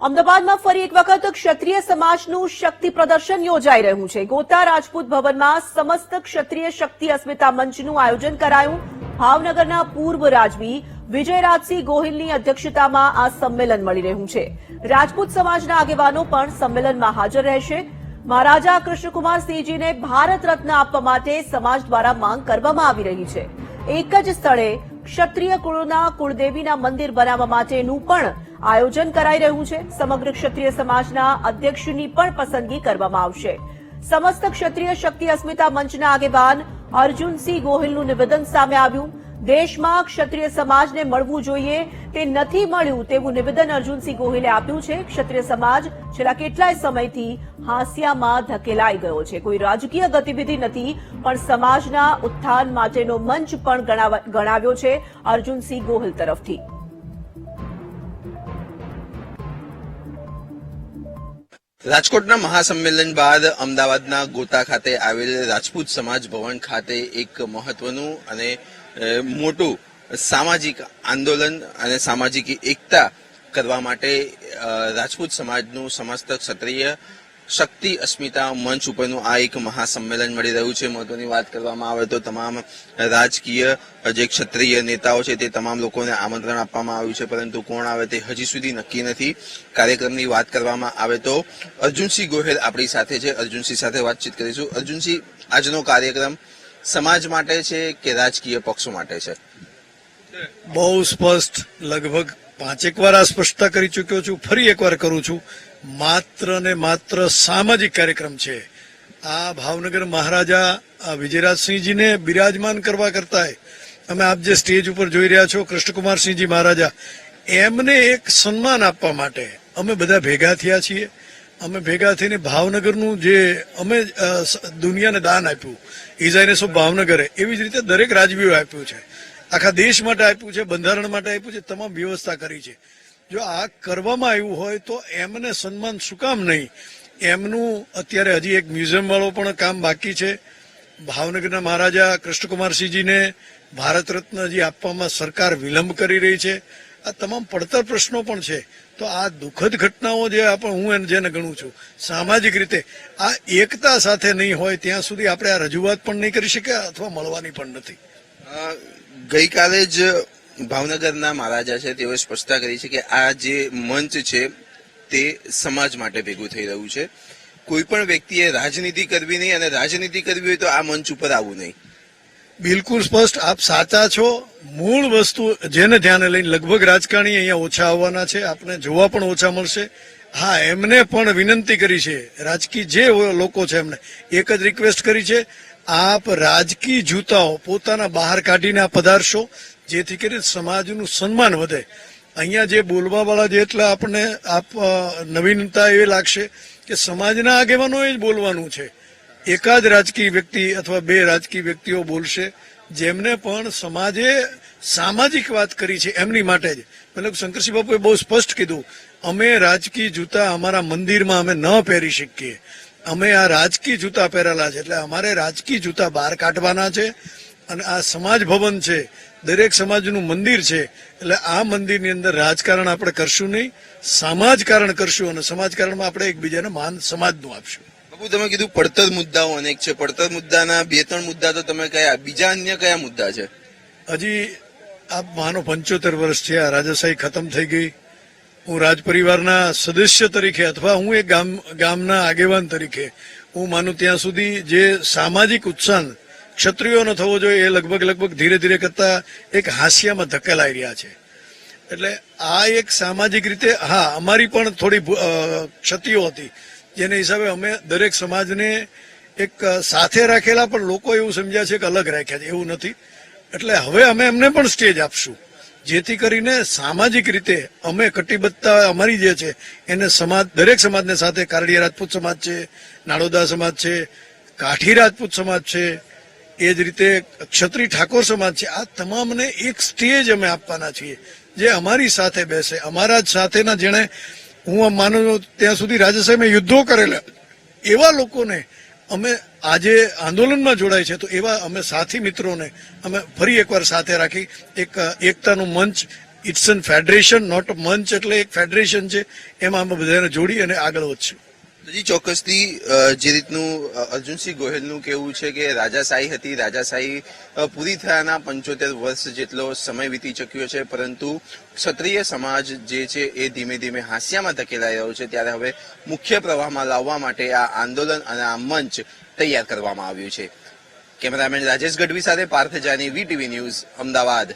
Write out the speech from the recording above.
અમદાવાદમાં ફરી એક વખત ક્ષત્રિય સમાજનું શક્તિ પ્રદર્શન યોજાઈ રહ્યું છે. ગોતા રાજપૂત ભવનમાં સમસ્ત ક્ષત્રિય શક્તિ અસ્મિતા મંચનું આયોજન કરાયું. ભાવનગરના પૂર્વ રાજવી વિજયરાજસિંહ ગોહિલની અધ્યક્ષતામાં આ સંમેલન મળી રહ્યું છે. રાજપૂત સમાજના આગેવાનો પણ સંમેલનમાં હાજર રહેશે. મહારાજા કૃષ્ણકુમાર સિંહજીને ભારત રત્ન આપવા માટે સમાજ દ્વારા માંગ કરવામાં આવી રહી છે. એક જ સ્થળે ક્ષત્રિય કુળના કુળદેવીના મંદિર બનાવવા માટેનું પણ આયોજન કરાઈ રહ્યું છે. સમગ્ર ક્ષત્રિય સમાજના અધ્યક્ષની પણ પસંદગી કરવામાં આવશે. સમસ્ત ક્ષત્રિય શક્તિ અસ્મિતા મંચના આગેવાન અર્જુનસિંહ ગોહિલનું નિવેદન સામે આવ્યું. દેશમાં ક્ષત્રિય સમાજને મળવું જોઈએ તે નથી મળ્યું તેવું નિવેદન અર્જુનસિંહ ગોહિલે આપ્યું છે. ક્ષત્રિય સમાજ છેલ્લા કેટલાય સમયથી હાંસિયામાં ધકેલાઈ ગયો છે. કોઈ રાજકીય ગતિવિધિ નથી, પણ સમાજના ઉત્થાન માટેનો મંચ પણ ગણાવ્યો છે અર્જુનસિંહ ગોહિલ તરફથી. રાજકોટના મહાસંમેલન બાદ અમદાવાદના ગોતા ખાતે આવેલ રાજપૂત સમાજ ભવન ખાતે એક મહત્વનું અને મોટું સામાજિક આંદોલન અને સામાજિક એકતા કરવા માટે રાજપૂત સમાજનું સમસ્ત ક્ષત્રિય શક્તિ અસ્મિતા મંચ ઉપરનું આ એક મહાસંમેલન મળી રહ્યું છે. મહત્વની વાત કરવામાં આવે તો તમામ રાજકીય જે ક્ષત્રિય નેતાઓ છે તે તમામ લોકોને આમંત્રણ આપવામાં આવ્યું છે. પરંતુ કોણ આવે તે હજી સુધી નક્કી નથી. કાર્યક્રમની વાત કરવામાં આવે તો અર્જુનસિંહ ગોહેલ આપણી સાથે છે. અર્જુનસિંહ સાથે વાતચીત કરીશું. અર્જુનસિંહ, આજનો કાર્યક્રમ સમાજ માટે છે કે રાજકીય પક્ષો માટે છે? બહુ સ્પષ્ટ. લગભગ પાંચેક વાર આ સ્પષ્ટતા કરી ચૂક્યો છું, ફરી એકવાર કરું છું. માત્ર ને માત્ર સામાજિક કાર્યક્રમ છે. આ ભાવનગર મહારાજા વિજયરાજસિંહજીને બિરાજમાન કરવા કરતા અમે આપ જે સ્ટેજ ઉપર જોઈ રહ્યા છો, કૃષ્ણકુમારસિંહજી મહારાજા, એમને એક સન્માન આપવા માટે અમે બધા ભેગા થયા છીએ. અમે ભેગા થઈને ભાવનગરનું જે અમે દુનિયાને દાન આપ્યું ઇઝાઇનેસ ઓફ ભાવનગરે, એવી જ રીતે દરેક રાજવીઓ આપ્યું છે. આખા દેશ માટે આપ્યું છે, બંધારણ માટે આપ્યું છે, તમામ વ્યવસ્થા કરી છે. જો આ કરવામાં આવ્યું હોય તો એમને સન્માન શું કામ નહીં. એમનું અત્યારે હજી એક મ્યુઝિયમ વાળો પણ કામ બાકી છે. ભાવનગરના મહારાજા કૃષ્ણકુમારસિંહજીને ભારત રત્ન હજી આપવામાં સરકાર વિલંબ કરી રહી છે. આ તમામ પડતર પ્રશ્નો પણ છે. તો આ દુઃખદ ઘટનાઓ જે આપણે હું એને જેને ગણું છું, સામાજિક રીતે આ એકતા સાથે નહીં હોય, ત્યાં સુધી આપણે આ રજૂઆત પણ નહીં કરી શકીએ અથવા મળવાની પણ નથી. ગઈકાલે જ ભાવનગરના મહારાજા છે તેઓએ સ્પષ્ટતા કરી છે કે આ જે મંચ છે તે સમાજ માટે ભેગું થઈ રહ્યું છે. કોઈ પણ વ્યક્તિએ રાજનીતિ કરવી નહીં અને રાજનીતિ કરવી હોય તો આ મંચ ઉપર આવવું નહીં. બિલકુલ સ્પષ્ટ. આપ સાચા છો. મૂળ વસ્તુ જેને ધ્યાને લઈને લગભગ રાજકારણી અહીંયા ઓછા આવવાના છે. આપને જોવા પણ ઓછા મળશે. હા, એમને પણ વિનંતી કરી છે. રાજકીય જે લોકો છે એમને. એક જ રિક્વેસ્ટ કરી છે. આપ રાજકીય જૂતાઓ પોતાના બહાર કાઢીને પધારશો, જેથી કરીને સમાજનું સન્માન વધે. અહીંયા જે બોલવાવાળા એટલે આપણને, આપ નવીનતા એ લાગશે કે સમાજના આગેવાનોએ જ બોલવાનું છે. એકાદ રાજકીય વ્યક્તિ અથવા બે રાજકીય વ્યક્તિઓ બોલશે, જેમને પણ સમાજે સામાજિક વાત કરી છે એમની માટે જ. મતલબ શંકરસિંહ બાપુએ બહુ સ્પષ્ટ કીધું, અમે રાજકીય જૂતા અમારા મંદિરમાં અમે ન પહેરી શકીએ. અમે આ રાજકીય જૂતા પહેરેલા છે. એટલે અમારે રાજકીય જૂતા બહાર કાઢવાના છે અને આ સમાજ ભવન છે દરેક સમાજનું મંદિર છે. એટલે આ મંદિરની અંદર રાજકારણ આપણે કરશું નહીં સમાજકારણ કરશું અને સમાજકારણમાં આપણે એકબીજાને માન સમાજનું આપશું. બાબુ તમે કીધું પડતર મુદ્દાઓ અનેક છે. પડતર મુદ્દાના બે ત્રણ મુદ્દા તો તમે કયા બીજા અન્ય કયા મુદ્દા છે? હજી આ માનો પંચોતેર વર્ષ છે આ રાજાશાહી ખતમ થઈ ગઈ. હું રાજ પરિવારના સદસ્ય તરીકે અથવા હું એક ગામ, ગામના આગેવાન તરીકે હું માનું ત્યાં સુધી જે સામાજિક ઉત્સાહ ક્ષત્રિયોનો થવો જોઈએ એ લગભગ લગભગ ધીરે ધીરે કરતા એક હાસ્યામાં ધકેલાઈ રહ્યા છે. એટલે આ એક સામાજિક રીતે, હા, અમારી પણ થોડી ક્ષતિઓ હતી. જેને હિસાબે અમે દરેક સમાજને એક સાથે રાખેલા પણ લોકો એવું સમજ્યા છે કે અલગ રાખ્યા છે. એવું નથી. એટલે હવે અમે એમને પણ સ્ટેજ આપશું. જેથી કરીને સામાજિક રીતે અમે કટિબદ્ધતા અમારી જે છે, એને સમાજ, દરેક સમાજને સાથે કારડીયા રાજપૂત સમાજ છે નાડોદા સમાજ છે, કાઠી રાજપૂત સમાજ છે, એ જ રીતે ક્ષત્રિય ઠાકોર સમાજ છે, આ તમામને એક સ્ટેજ અમે આપવાના છીએ. જે અમારી સાથે બેસે, અમારા સાથેના જેણે, હું માનું છું, ત્યાં સુધી રાજ્યસભામાં યુદ્ધો કરેલા. એવા લોકોને અમે આજે આંદોલનમાં જોડાય છે, તો એવા અમે સાથી મિત્રોને અમે ફરી એકવાર સાથે રાખી એક, એકતાનું મંચ ઇટ્સ એન ફેડરેશન નોટ મંચ એટલે એક ફેડરેશન છે, એમાં અમે બધાને જોડી અને આગળ વધશું. જી, ચોક્કસથી જે રીતનું અર્જુનસિંહ ગોહિલનું કેવું છે કે રાજાશાહી હતી રાજાશાહી પૂરી થયાના પંચોતેર વર્ષ જેટલો સમય વીતી ચૂક્યો છે, પરંતુ ક્ષત્રિય સમાજ જે છે એ ધીમે ધીમે હાસ્યામાં ધકેલાઈ રહ્યો છે. ત્યારે હવે મુખ્ય પ્રવાહમાં લાવવા માટે આ આંદોલન અને આ મંચ તૈયાર કરવામાં આવ્યું છે. કેમેરામેન રાજેશ ગઢવી સાથે પાર્થ જાની વીટીવી ન્યૂઝ, અમદાવાદ.